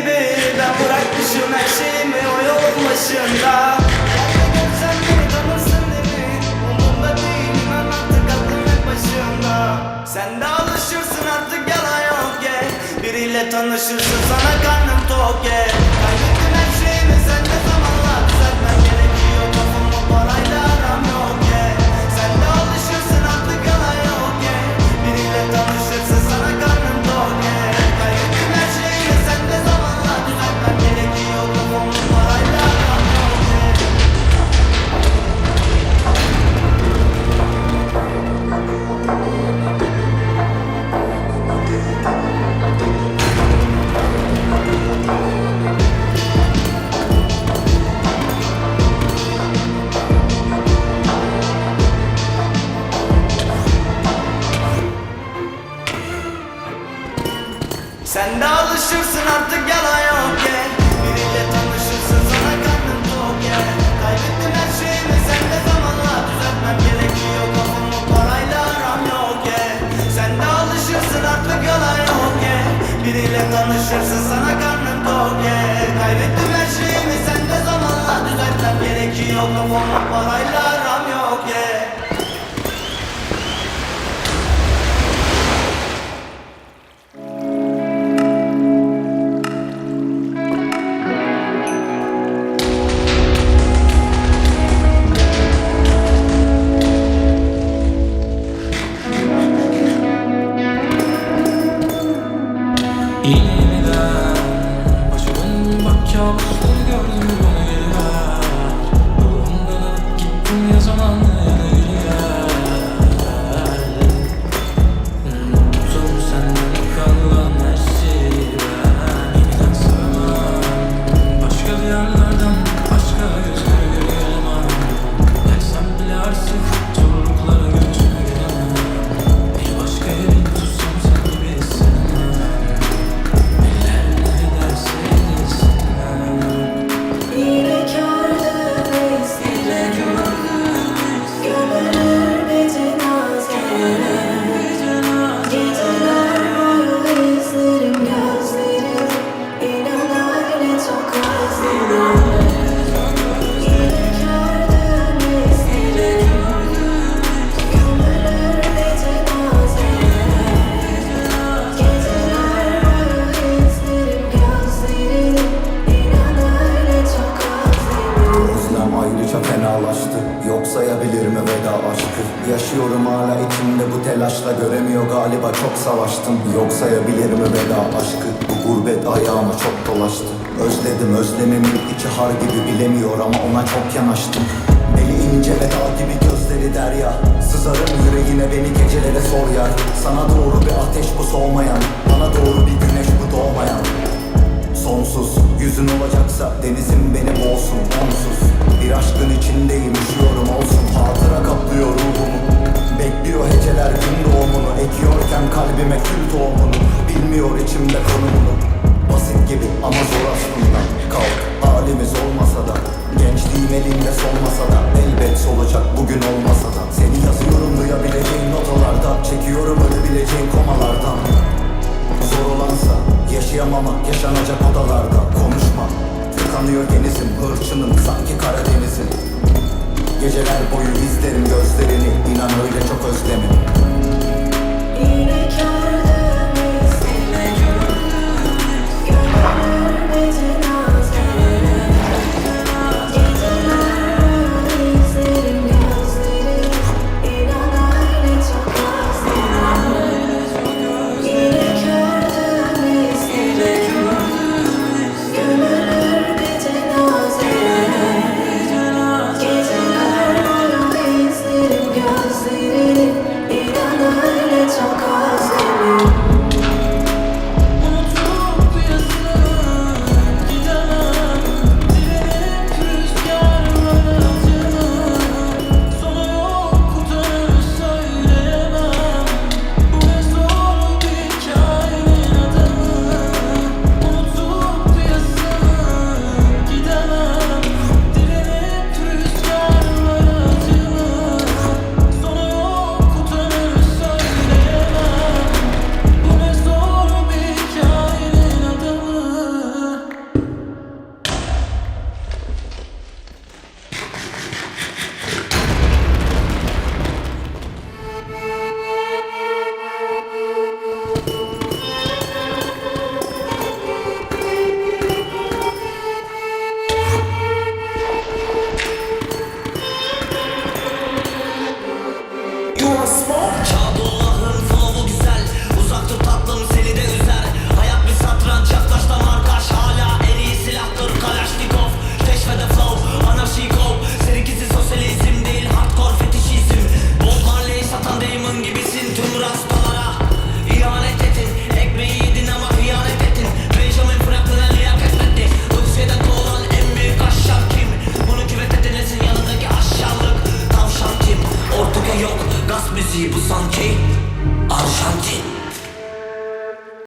gibi Ben bırakmışım her şeyimi o yolun başında. Sen de alışırsın artık yalan yok ye Biriyle tanışırsın sana karnım tok ye Sen de alışırsın artık yalan yok ye Biriyle tanışırsın sana karnın tok ye Kaybettim her şeyimi sen de zamanla düzeltmem gerekiyor. Kafamı parayla aram yok ye Sen de alışırsın artık yalan yok ye Biriyle tanışırsın sana karnın tok ye Kaybettim her şeyimi sen de zamanla düzeltmem gerekiyor. Kafamı parayla me. Fenalaştı Yok sayabilir mi veda aşkı. Yaşıyorum hala içimde bu telaşla Göremiyor galiba çok savaştım. Yok sayabilir mi veda aşkı Bu gurbet ayağıma çok dolaştı. Özledim özlemimin içi har gibi bilemiyor Ama ona çok yanaştım. Beli ince ve dağ gibi gözleri derya. Sızarım yüreğine beni gecelere sor yar. Sana doğru bir ateş bu soğumayan. Bana doğru bir güneş bu doğmayan. Sonsuz yüzün olacaksa denizin beni boğsun onsuz Elimde solmasa da Elbet solacak bugün olmasa da. Seni yazıyorum duyabileceğin notalarda Çekiyorum ölebileceğin komalardan. Zor olansa yaşayamamak yaşanacak odalarda. Konuşma tıkanıyor denizim hırçınım sanki Karadeniz'im. Geceler boyu izlerim gözlerini inan öyle çok özlemim